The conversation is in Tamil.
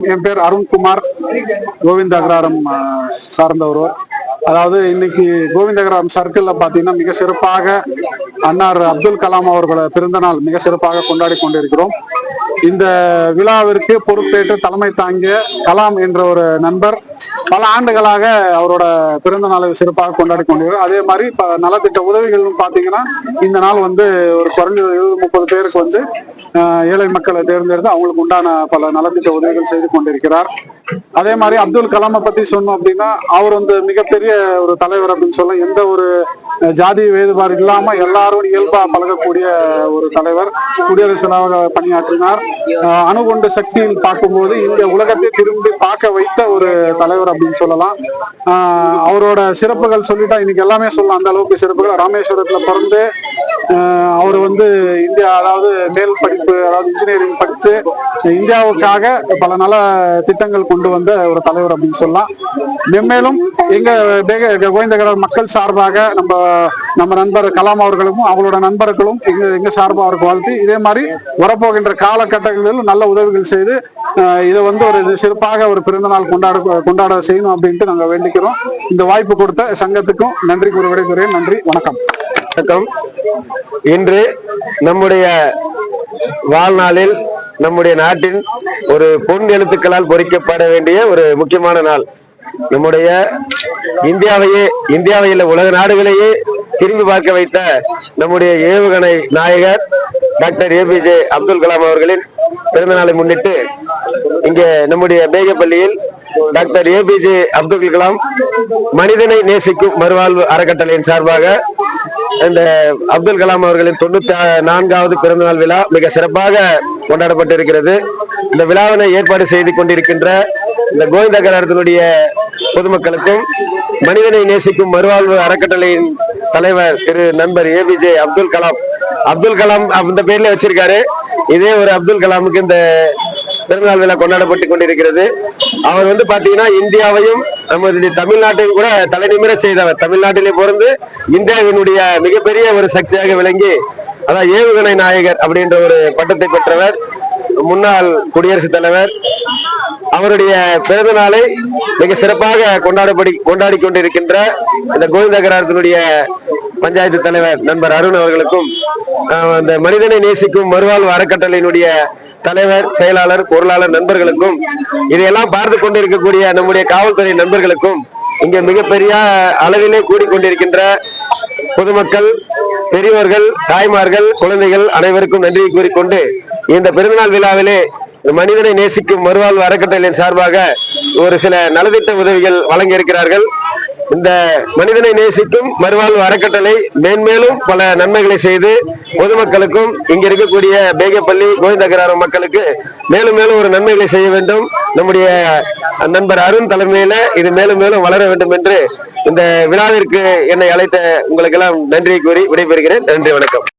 என் பேர் அருண்குமார். கோவிந்த அகராரம் ஆஹ், சார்ந்த அதாவது இன்னைக்கு கோவிந்த அக்ராரம் சர்க்கிள்ல பாத்தீங்கன்னா மிக சிறப்பாக அன்னார் அப்துல் கலாம் அவர்களோட பிறந்த நாள் மிக சிறப்பாக கொண்டாடி கொண்டிருக்கிறோம். இந்த விழாவிற்கு பொறுப்பேற்று தலைமை தாங்கிய கலாம் என்ற ஒரு நண்பர் பல ஆண்டுகளாக அவரோட பிறந்த நாளை சிறப்பாக கொண்டாடி கொண்டிருக்கிறோம் அதே மாதிரி இப்ப நலத்திட்ட உதவிகளும் பாத்தீங்கன்னா இந்த நாள் வந்து ஒரு குறைஞ்சது இருபது முப்பது பேருக்கு வந்து ஆஹ், ஏழை மக்களை தேர்ந்தெடுத்து அவங்களுக்கு உண்டான பல நலத்திட்ட உதவிகள் செய்து கொண்டிருக்கிறார். அதே மாதிரி அப்துல் கலாமை பத்தி சொன்னோம் அப்படின்னா அவர் வந்து மிகப்பெரிய ஒரு தலைவர் அப்படின்னு சொல்ல எந்த ஒரு ஜாதி வேறுபாடு இல்லாம எல்லாரும் இயல்பா பழகக்கூடிய ஒரு தலைவர் குடியரசு பணியாற்றினார். ஆஹ், சக்தியில் பார்க்கும்போது இந்த உலகத்தை திரும்பி பார்க்க வைத்த ஒரு தலைவர் அப்படின்னு சொல்லலாம். அவரோட சிறப்புகள் சொல்லிட்டா இன்னைக்கு எல்லாமே சொல்லலாம். அந்த அளவுக்கு சிறப்புகள். ராமேஸ்வரத்துல பிறந்து அவர் வந்து இந்தியா அதாவது மேல் படிப்பு அதாவது இன்ஜினியரிங் படித்து இந்தியாவுக்காக பல நல திட்டங்கள் கொண்டு வந்த ஒரு தலைவர் அப்படின்னு சொல்லலாம். மென்மேலும் எங்க பேக- கோவிந்தகர மக்கள் சார்பாக நம்ம நம்ம நண்பர் கலாம் அவர்களுக்கும் அவங்களோட நண்பர்களும் எங்க எங்க சார்பாக அவருக்கு வாழ்த்து இதே மாதிரி வரப்போகின்ற காலகட்டங்களில் நல்ல உதவிகள் செய்து இதை வந்து ஒரு சிறப்பாக ஒரு பிறந்தநாள் கொண்டாட கொண்டாட செய்யணும் அப்படின்ட்டு நாங்கள் வேண்டிக்கிறோம். இந்த வாய்ப்பு கொடுத்த சங்கத்துக்கும் நன்றி கூற விடைபெறுகிறேன். நன்றி வணக்கம். வணக்கம். இன்று நம்முடைய வாழ்நாளில் நம்முடைய நாட்டின் ஒரு பொன் எழுத்துக்களால் பொறிக்கப்பட வேண்டிய ஒரு முக்கியமான நாள். நம்முடைய இந்தியாவையே இந்தியாவையில் உலக நாடுகளையே திரும்பி பார்க்க வைத்த நம்முடைய ஏவுகணை நாயகர் டாக்டர் ஏபிஜே அப்துல் கலாம் அவர்களின் பிறந்த நாளை முன்னிட்டு இங்கே நம்முடைய பேகப்பள்ளியில் டாக்டர் ஏபிஜே அப்துல் கலாம் மனிதனை நேசிக்கும் மறுவாழ்வு அறக்கட்டளையின் சார்பாக இந்த அப்துல் கலாம் அவர்களின் தொண்ணூத்தி நான்காவது பிறந்தநாள் விழா மிக சிறப்பாக கொண்டாடப்பட்டிருக்கிறது. இந்த விழாவினை ஏற்பாடு செய்து கொண்டிருக்கின்ற இந்த கோவிந்தகரத்தினுடைய பொதுமக்களுக்கும் மனிதனை நேசிக்கும் மறுவாழ்வு அறக்கட்டளையின் தலைவர் திரு நண்பர் ஏபிஜே அப்துல் கலாம். அப்துல் கலாம் அந்த பேர்ல வச்சிருக்காரு. இதே ஒரு அப்துல் கலாமுக்கு இந்த பெருநாள் விழா கொண்டாடப்பட்டு கொண்டிருக்கிறது. அவர் வந்து பாத்தீங்கன்னா இந்தியாவையும் நமது தமிழ்நாட்டையும் கூட தலைநிமிர செய்தவர். தமிழ்நாட்டிலே பிறந்து இந்தியாவினுடைய மிகப்பெரிய ஒரு சக்தியாக விளங்கி அதான் ஏவுகணை நாயகர் அப்படின்ற ஒரு பட்டத்தை பெற்றவர். முன்னாள் குடியரசுத் தலைவர். அவருடைய பிறந்த நாளை மிக சிறப்பாக கொண்டாடப்படி கொண்டாடி கொண்டிருக்கின்ற இந்த கோவிந்தகராரத்தினுடைய பஞ்சாயத்து தலைவர் நண்பர் அருண் அவர்களுக்கும் அந்த மனிதனை நேசிக்கும் மறுவாழ்வு அறக்கட்டளையினுடைய தலைவர் செயலாளர் பொருளாளர் நண்பர்களுக்கும் இதையெல்லாம் பார்த்து கொண்டிருக்கக்கூடிய நம்முடைய காவல்துறை நண்பர்களுக்கும் இங்க மிகப்பெரிய அளவிலே கூடிக்கொண்டிருக்கின்ற பொதுமக்கள் பெரியவர்கள் தாய்மார்கள் குழந்தைகள் அனைவருக்கும் நன்றியை கூறிக்கொண்டு இந்த பிறந்தநாள் விழாவிலே மனிதனை நேசிக்கும் மறுவாழ்வு அறக்கட்டளையின் சார்பாக ஒரு சில நலத்திட்ட உதவிகள் வழங்கி இருக்கிறார்கள் இந்த மனிதனை நேசிக்கும் மறுவாழ்வு அறக்கட்டளை மேன்மேலும் பல நன்மைகளை செய்து பொதுமக்களுக்கும் இங்க இருக்கக்கூடிய பேகப்பள்ளி கோவிந்தகராரம் மக்களுக்கு மேலும் மேலும் ஒரு நன்மைகளை செய்ய வேண்டும். நம்முடைய நண்பர் அருண் தலைமையில இது மேலும் மேலும் வளர வேண்டும் என்று இந்த விழாவிற்கு என்னை அழைத்த உங்களுக்கெல்லாம் நன்றியை கூறி விடைபெறுகிறேன். நன்றி வணக்கம்.